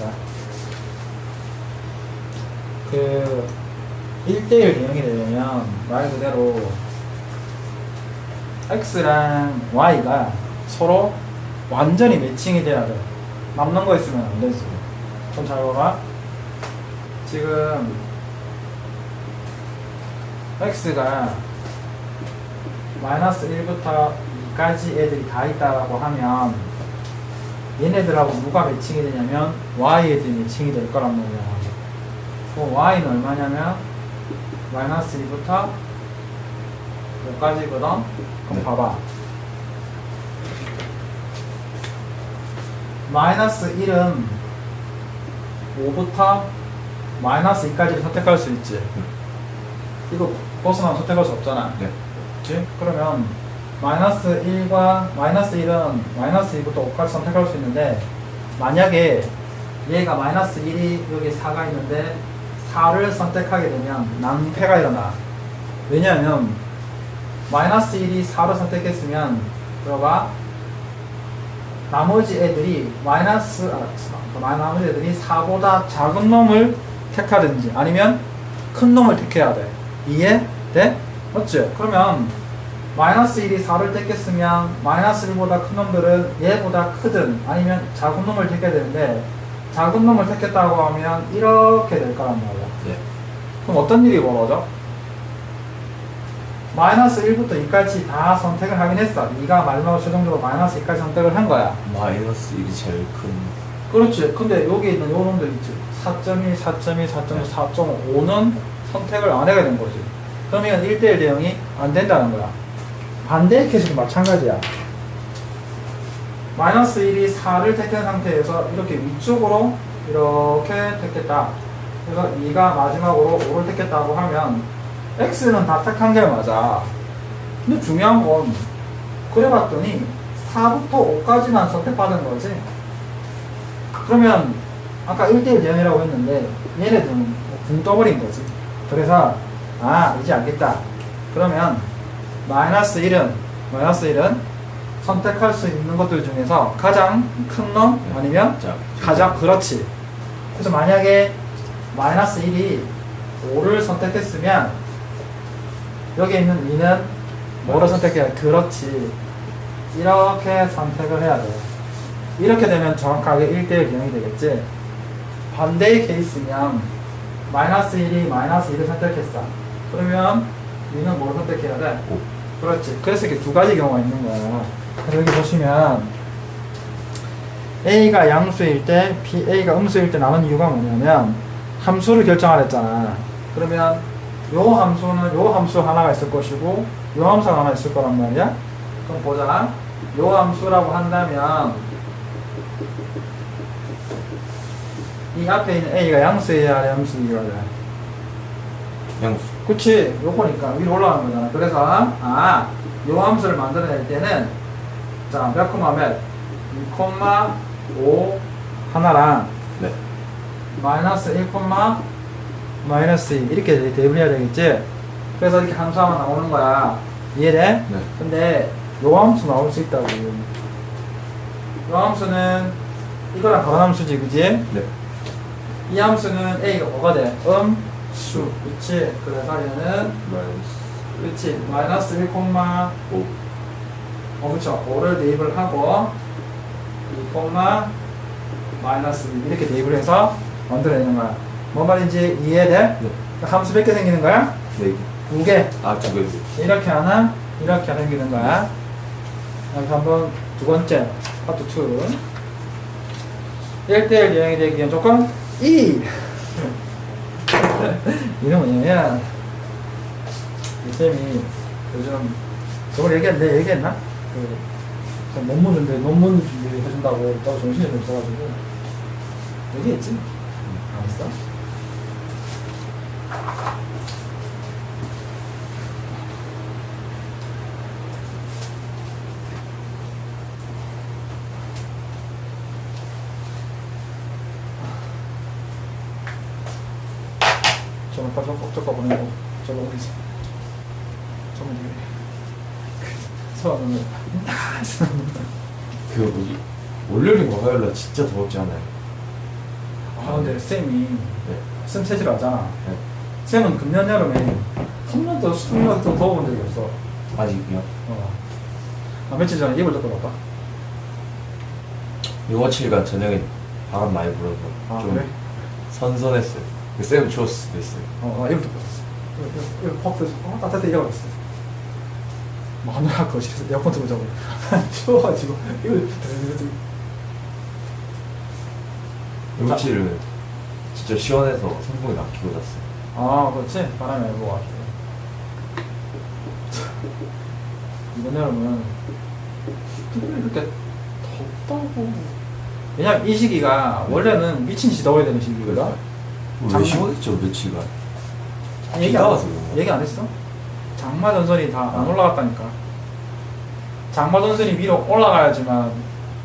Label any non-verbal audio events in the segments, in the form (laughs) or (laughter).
자, 그 1대1 대응이 되려면 말 그대로 x랑 y가 서로 완전히 매칭이 돼야 돼. 남는 거 있으면 안 되지. 좀잘 봐봐. 지금 x가 마이너스 1부터 2까지 애들이 다 있다라고 하면 얘네들하고 누가 매칭이 되냐면 y 애들이 매칭이 될 거란 말이야. 그럼 y는 얼마냐면 마이너스 2부터 5까지거든. 그럼 네. 봐봐. 마이너스 1은 5부터 마이너스 2까지를 선택할 수 있지. 이거 벗어나면 선택할 수 없잖아. 네. 그치? 그러면 마이너스 1과 마이너스 1은 마이너스 2부터 5까지 선택할 수 있는데 만약에 얘가 마이너스 1이 여기 4가 있는데 4를 선택하게 되면 낭패가 일어나. 왜냐하면 마이너스 1이 4를 선택했으면 들어가 나머지 애들이 마이너스 아, 마- 나머지 애들이 4보다 작은 놈을 택하든지 아니면 큰 놈을 택해야 돼. 이해? 돼? 맞지? 그러면 마이너스 1이 4를 택했으면 마이너스 1보다 큰 놈들은 얘보다 크든 아니면 작은 놈을 택해야 되는데 작은 놈을 택했다고 하면 이렇게 될 거란 말이야. 네. 그럼 어떤 일이 벌어져? 마이너스 1부터 2까지 다 선택을 하긴 했어. 네가 마지막으로 최종적으로 마이너스 2까지 선택을 한 거야. 마이너스 1이 제일 큰. 그렇지. 근데 여기 있는 요 놈들 있지. 4.2, 4.2, 4.2, 4.5는 선택을 안 하게 된 거지. 그러면 1대1 대응이 안 된다는 거야. 반대 케이스도 마찬가지야. 마이너스 1이 4를 택한 상태에서 이렇게 위쪽으로 이렇게 택했다. 그래서 2가 마지막으로 5를 택했다고 하면 x는 다 택한 게 맞아. 근데 중요한 건 그래봤더니 4부터 5까지만 선택받은 거지. 그러면 아까 1대1 대응이라고 했는데 얘네들은 붕 떠버린 거지. 그래서 아 이제 알겠다. 그러면 마이너스 1은 마이너스 1은 선택할 수 있는 것들 중에서 가장 큰 놈 아니면 자, 가장 그렇지. 그래서 만약에 마이너스 1이 5를 선택했으면 여기 있는 2는 뭐를 선택해야 돼? 그렇지. 이렇게 선택을 해야 돼. 이렇게 되면 정확하게 1대1 기능이 되겠지. 반대의 케이스면 마이너스 1이 마이너스 2를 선택했어. 그러면 2는 뭐를 선택해야 돼? 오. 그렇지. 그래서 이렇게 두 가지 경우가 있는 거야. 그래서 여기 보시면 A가 양수일 때, B, A가 음수일 때 나온 이유가 뭐냐면 함수를 결정하랬잖아. 그러면 요 함수는 요 함수 하나가 있을 것이고 요 함수가 하나 있을 거란 말이야. 그럼 보자. 요 함수라고 한다면 이 앞에 있는 A가 양수여야 돼, 함수여야 돼. 양수. 그치 요거니까 위로 올라가는 거잖아 그래서 아 요 함수를 만들어낼 때는 자 몇 콤마 몇 2콤마5 하나랑 네. 마이너스 1 콤마 마이너스 2 이렇게 대- 대입을 해야 되겠지 그래서 이렇게 함수 하나 나오는 거야 이해돼? 네. 근데 요 함수 나올 수 있다고 요 함수는 이거랑 다른 함수지 그지? 네. 이 함수는 A가 뭐가 돼? 음 수 그치 그래서 얘는 마이너스 그렇지 마이너스 1 콤마 5. 어 그쵸 5를 대입을 하고 2 콤마 마이너스 2 이렇게 대입을 해서 만들어내는 거야 뭔 말인지 이해돼? 네. 함수 몇 개 생기는 거야? 네. 두개 아, 두 개. 이렇게 하나 이렇게 하나 생기는 거야 여기서 한번 두 번째 파트 2 1대1 여행이 되기 위한 조건 2 (laughs) 이는 뭐냐면 이 쌤이 요즘 저걸 얘기했, 내 얘기했나? 그, 저 논문 준비, 논문 준비 해준다고 또 정신이 좀 없어가지고 얘기했지? 안 했어? 저거, 저거 보내고 저거 저거 되게 서하는 그, 뭐지? 월요일인가 화요일날 진짜 더웠지 않아요? 아 근데 쌤이 네. 쌤 체질 하잖아 네. 쌤은 금년 여름에 한 번도 수능을 더 더워본 적이 없어 아직이요? 어. 아, 며칠 전에 이불 덮고 봤다 영어칠과 저녁에 바람 많이 불어서 아 좀 그래? 선선했어요. 그쌤 추웠을 수도 있어요. 어, 어 봤어 이거, 이거 퍽 들어서 어 따뜻해 이러고 있어 마누라 거실에서 에어컨 틀고 자고 (laughs) 추워가지고 이걸 영어칠은 진짜 시원해서 선풍기 낚이고 잤어요. 아 그렇지? 바람이 알고 왔어 이번 여름은 특별히 그렇게 덥다고. 왜냐면 이 시기가 원래는 미친 듯이 더워야 되는 시기거든 왜 장마? 시원했죠 며칠간? 얘기 비가 안, 와서 그런 거야. 얘기 안 했어? 장마 전선이 다안 올라갔다니까 장마 전선이 위로 올라가야지만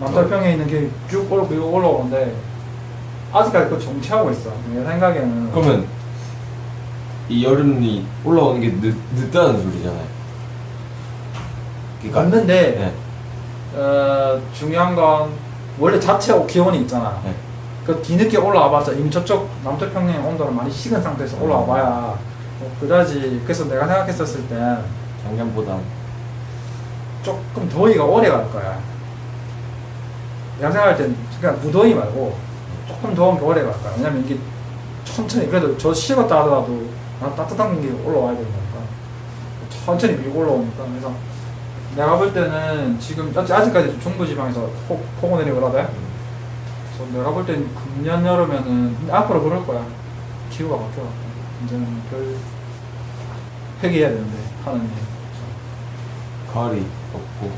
남태평양에 있는 게 쭉 올라, 올라오는데 아직까지 그거 정체하고 있어 내 생각에는 그러면 이 여름이 올라오는 게 늦, 늦다는 소리잖아요. 그러니까 맞는데 네. 어, 중요한 건 원래 자체 기온이 있잖아. 네. 그 뒤늦게 올라와봤자 이미 저쪽 남태평양 온도를 많이 식은 상태에서 올라와봐야 어, 그다지. 그래서 내가 생각했었을 때 작년보다 조금 더위가 오래 갈 거야. 내가 생각할 땐 그냥 무더위 말고 조금 더운 게 오래 갈 거야. 왜냐면 이게 천천히 그래도 저 식었다 하더라도 나 따뜻한 게 올라와야 되는 거니까 천천히 밀고 올라오니까 그래서 내가 볼 때는 지금 아직- 아직까지 중부지방에서 폭, 폭우 내리고 그러대. 그래서 내가 볼 때는 금년 여름에는 근데 앞으로 그럴 거야. 기후가 바뀌어. 이제는 별 회개해야 되는데 하는 일. 가을이 없고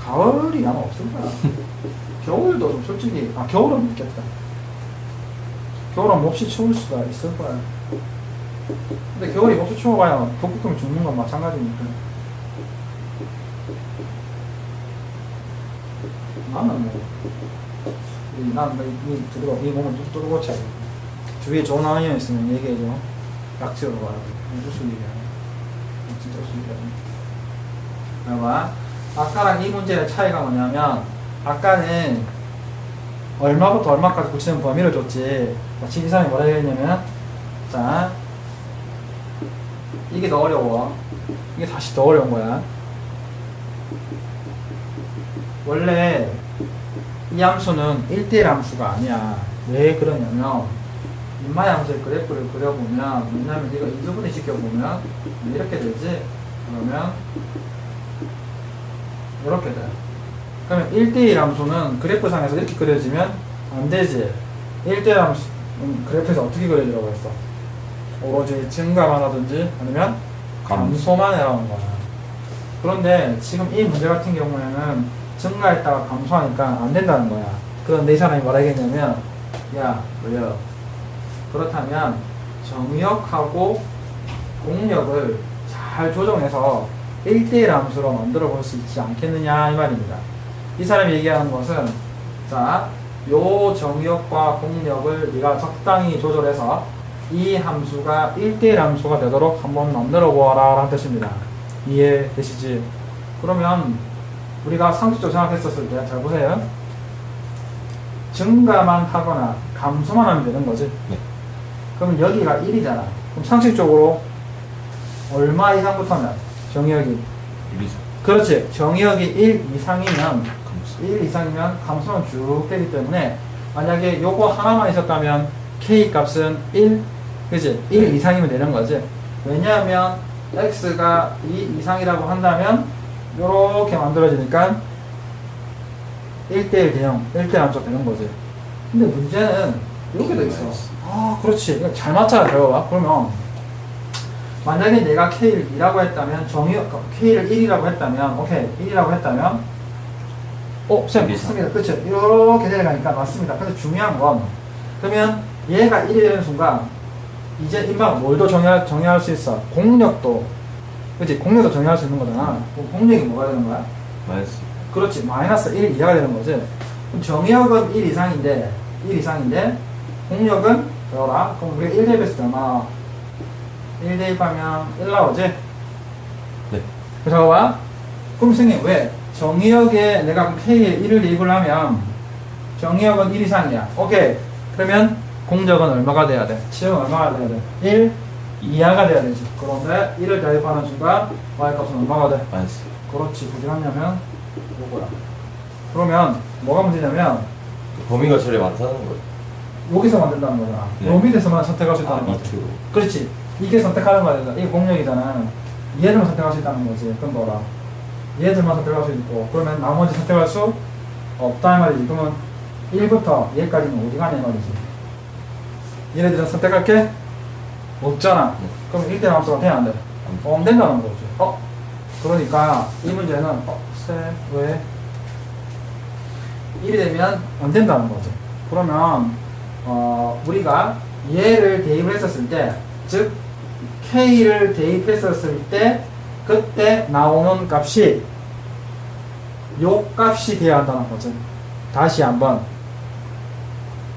가을이 아마 없을 거야. 겨울도 좀 솔직히 아 겨울은 있겠다. 겨울은 몹시 추울 수가 있을 거야. 근데 겨울이 몹시 추워봐야 북극곰 죽는 건 마찬가지니까. 나는 뭐, 이, 나는 뭐, 이, 이, 두드러, 이 몸을 뚝 뚫고 쳐. 주위에 좋은 아이언 있으면 얘기해줘. 약지로 가라고. 무슨 일이야. 진짜 무슨 일이야. 봐봐. 아까랑 이 문제의 차이가 뭐냐면 아까는 얼마부터 얼마까지 붙이는 범위를 줬지 마치 이 사람이 뭐라 했냐면 자 이게 더 어려워 이게 다시 더 어려운 거야 원래 이 함수는 1대1 함수가 아니야 왜 그러냐면 인마의 함수의 그래프를 그려보면 왜냐면 이거 인수분해 시켜보면 이렇게 되지 그러면 이렇게 돼. 그러면 1대1 함수는 그래프상에서 이렇게 그려지면 안 되지. 1대1 함수, 음, 그래프에서 어떻게 그려지라고 했어? 오로지 증가만 하든지 아니면 감소만 해라는 거야. 그런데 지금 이 문제 같은 경우에는 증가했다가 감소하니까 안 된다는 거야. 그런데 이 사람이 뭐라겠냐면, 야, 뭐야. 그렇다면 정역하고 공력을 잘 조정해서 1대1 함수로 만들어 볼 수 있지 않겠느냐 이 말입니다. 이 사람이 얘기하는 것은 자, 요 정역과 공력을 네가 적당히 조절해서 이 함수가 1대1 함수가 되도록 한번 만들어 보아라 라는 뜻입니다. 이해되시지? 그러면 우리가 상식적으로 생각했었을 때 잘 보세요. 증가만 하거나 감소만 하면 되는 거지. 네. 그럼 여기가 1이잖아. 그럼 상식적으로 얼마 이상부터면 정의역이 유리수 그렇지 정의역이 1 이상이면 감수 1 이상이면 감소는 쭉 되기 때문에 만약에 요거 하나만 있었다면 k 값은 1 그지 1 네. 이상이면 되는 거지 왜냐하면 x가 2 이상이라고 한다면 요렇게 만들어지니까 1대1 대형 1대1 함수가 되는 거지. 근데 문제는 이렇게 돼 있어. 아 그렇지. 잘 맞춰야 돼요. 그러면 만약에 내가 K를 2라고 했다면 정의 K를 1이라고 했다면 오케이. 1이라고 했다면 어? 쌤. 맞습니다. 그렇죠. 이렇게 내려가니까 맞습니다. 근데 중요한 건 그러면 얘가 1이 되는 순간 이제 인방 뭘도 정의할, 정의할 수 있어? 공력도 그렇지 공력도 정의할 수 있는 거잖아 그럼 공력이 뭐가 되는 거야? 마이너스 그렇지 마이너스 1 이하가 되는 거지 그럼 정의역은 1 이상인데 1 이상인데 공력은 뭐라? 그럼 우리가 1 대비했을 때 아마 1 대입 하면 1 나오지? 네 그래서 봐 그럼 선생님 왜? 정의역에 내가 K에 1을 대입을 하면 정의역은 1 이상이야 오케이 그러면 공적은 얼마가 돼야 돼? 치역은 얼마가 돼야 돼? 1 이하가 돼야 되지. 그런데 1을 대입하는 순간 y값은 얼마가 돼? 마이너스. 그렇지. 부지런하면 요거야. 그러면 뭐가 문제냐면 범위가 저리 많다는 거예요. 여기서 만든다는 거잖아. 네. 요 밑에서만 선택할 수 아, 있다는 거지. 밑으로. 그렇지. 이게 선택하는 거야. 이게 공력이잖아. 얘들만 선택할 수 있다는 거지. 그럼 뭐라? 얘들만 선택할 수 있고, 그러면 나머지 선택할 수 없다 이 말이지. 그러면 1부터 얘까지는 어디 가냐 이 말이지. 얘네들은 선택할 게 없잖아. 네. 그럼 1대 함수가 돼야 안 돼? 어, 안 된다는 거지. 어? 그러니까 이 문제는 어, 세, 왜? 1이 되면 안 된다는 거지. 그러면 어, 우리가 얘를 대입을 했었을 때, 즉 k를 대입했었을 때 그때 나오는 값이 요 값이 돼야 한다는 거지. 다시 한번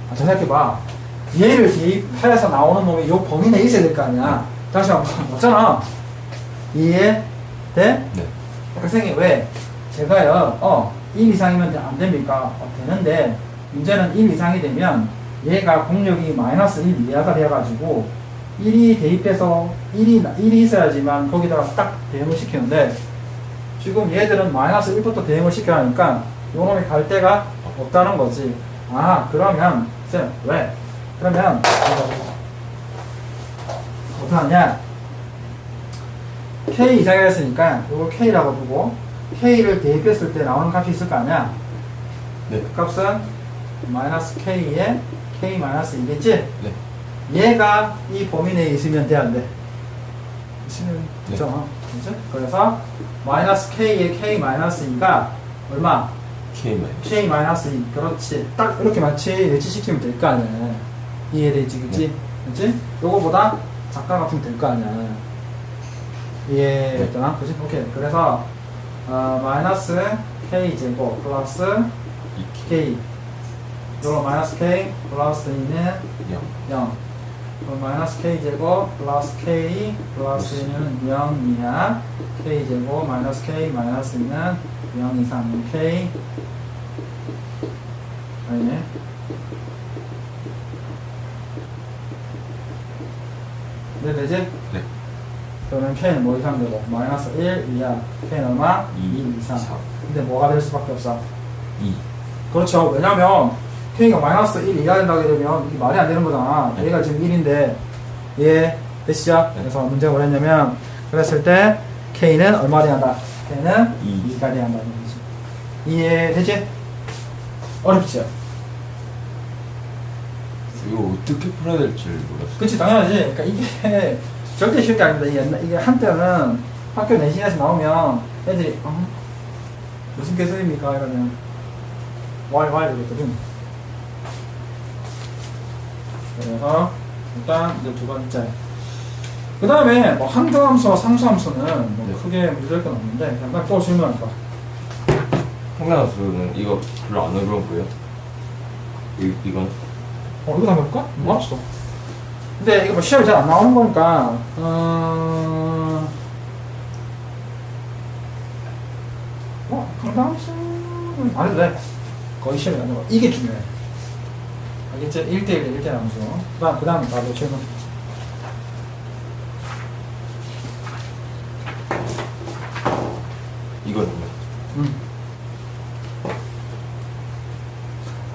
아, 잘 생각해봐. 얘를 대입해서 나오는 놈이 요 범위 내에 있어야 될 거 아니야. 다시 한번 (laughs) 없잖아. 이해 돼? 네. 학생이 왜 제가요 어 1 이상이면 안 됩니까? 어, 되는데 문제는 1 이상이 되면 얘가 공력이 마이너스 1 이하가 돼가지고 1이 대입해서 1이 1이 있어야지만 거기다가 딱 대응을 시키는데 지금 얘들은 마이너스 1부터 대응을 시켜야 하니까 요놈이 갈 데가 없다는 거지 아 그러면 쌤 왜? 그러면 어떻게 하냐 K 이상이 했으니까 이걸 K라고 두고 K를 대입했을 때 나오는 값이 있을 거 아니야 네. 그 값은 마이너스 K에 K 마이너스 2겠지? 네. 얘가 이 범위 내에 있으면 돼, 안 돼? 있으면 네. 되잖아. 그죠? 그래서 마이너스 K에 K 마이너스 2가 얼마? K 마이너스. K 마이너스 2. 그렇지. 딱 이렇게 마치 외치시키면 될 거 아니야. 이해되지, 그치? 네. 그치? 요거보다 작가 같으면 될 거 아니야. 이해했잖아? 그치? 오케이. 그래서, 어, 마이너스 K 제곱 플러스 2K. K. 요거 마이너스 K 플러스 2는 0. 0. 그럼 마이너스 k 제곱 플러스 k 플러스 1은 0 이하 k 제곱 마이너스 k 마이너스 2는 0 이상 k 아니네 네 되지? 네. 그러면 k는 뭐 이상 되고 마이너스 1 이하 k는 얼마? 2 이상 이상. 근데 뭐가 될 수밖에 없어 2. 그렇죠. 왜냐면 K가 마이너스 1 이하 된다게 되면 이게 말이 안 되는 거잖아. 네. 얘가 지금 1인데 얘 되시죠? 네. 그래서 문제가 뭐랬냐면 그랬을 때 K는 얼마 돼야 한다? K는 이. 2가 돼야 한다는 거지. 이해 되지? 어렵죠? 이거 어떻게 풀어야 될지 몰랐어요. 그치 당연하지. 그러니까 이게 (laughs) 절대 쉬운 게 아닙니다. 이게, 옛날- 이게 한때는 학교 내신에서 나오면 애들이 어? 무슨 개소리입니까? 이러면 왈, 왈 이랬거든. 그래서 일단 이제 두 번째. 그 다음에 뭐 한도함수와 상수함수는 뭐 네. 크게 문제될 건 없는데 잠깐 또 질문할 거야. 평면함수는 이거 별로 안 어려운 거예요? 이, 이건? 어, 이거 다 볼까? 몰랐어. 근데 이거 뭐 시험이 잘 안 나오는 거니까, 어, 어, 강당수는 안 해도 돼. 거의 시험이 안 나와. 이게 중요해. 알겠지? 1대1대 1대 함수. 그 다음, 그 다음 바로 질문. 이거는요? 음.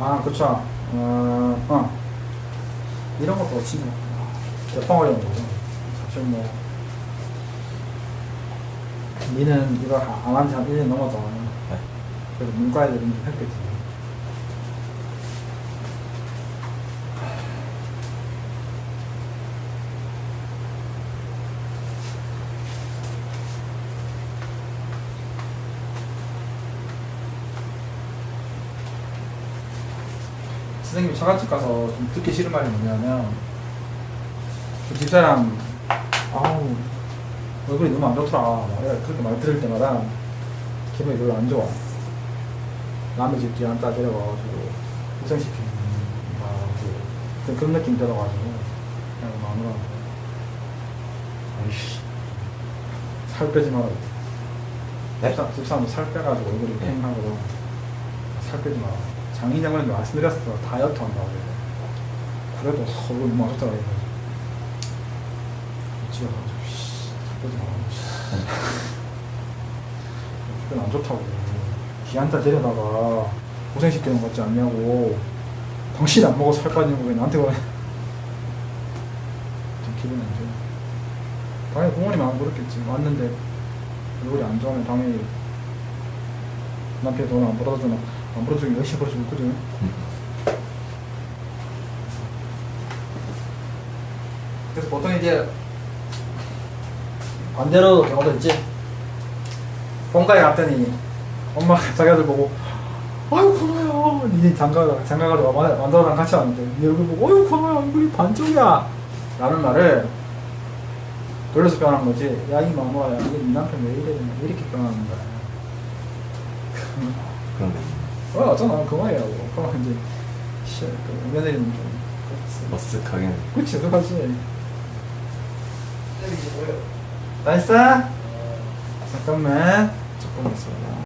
아, 그쵸. 어, 어. 이런 것도 진짜 대빵 어려운 거죠. 사실 뭐. 니는 이거 안한 지한 1년 넘었잖아. 네. 그래서 문과 애들은 좀 했겠지. 선생님이 처갓집 가서 좀 듣기 싫은 말이 뭐냐면 그 집사람 아우 얼굴이 너무 안 좋더라. 막 이래 그렇게 말 들을 때마다 기분이 별로 안 좋아. 남의 집 뒤에 앉다 데려가가지고 고생시키는 막그 그런 느낌 들어가지고 그냥 마누라 아이씨. 살 빼지 마라 네? 집사, 집사람도 살 빼가지고 얼굴이 팽하고 살 빼지 마라 장인 장관님도 말씀드렸어. 다이어트 한다고 그래 그래도 어, 이거 너무 아쉽다 이거 집에 가가지고 씨 씨. 그건 안 좋다고. 기한타 데려다가 고생시키는 것 같지 않냐고. 당신이 안 먹어 살 빠지는 거왜 나한테 그래. 좀 기분이 안 좋아 당연히 부모님 안 그렇겠지. 왔는데 얼굴이 안 좋으면 당연히 남편이 돈을 안 벌어주나 안 벌어주긴 열심히 벌어주고 있거든 그래서 보통 이제 반대로 경우도 있지. 본가에 갔더니 엄마가 자기 아들 보고 아유 고마워요. 니 장가가 장가가도 만들어랑 같이 왔는데 니 얼굴 보고 아유 고마워요. 얼굴이 반쪽이야. 라는 말을 돌려서 표현한 거지 야 이 마모야. 이게 네 남편 왜 이래? 이렇게 표현하는 거야. 그러 네. 어 어쩌나 그만이라고 그럼 이제 씨, 그 며느리는 좀 그렇지. 머쓱하게. 그치 어떡하지. 나이스! 잠깐만. 조금 있어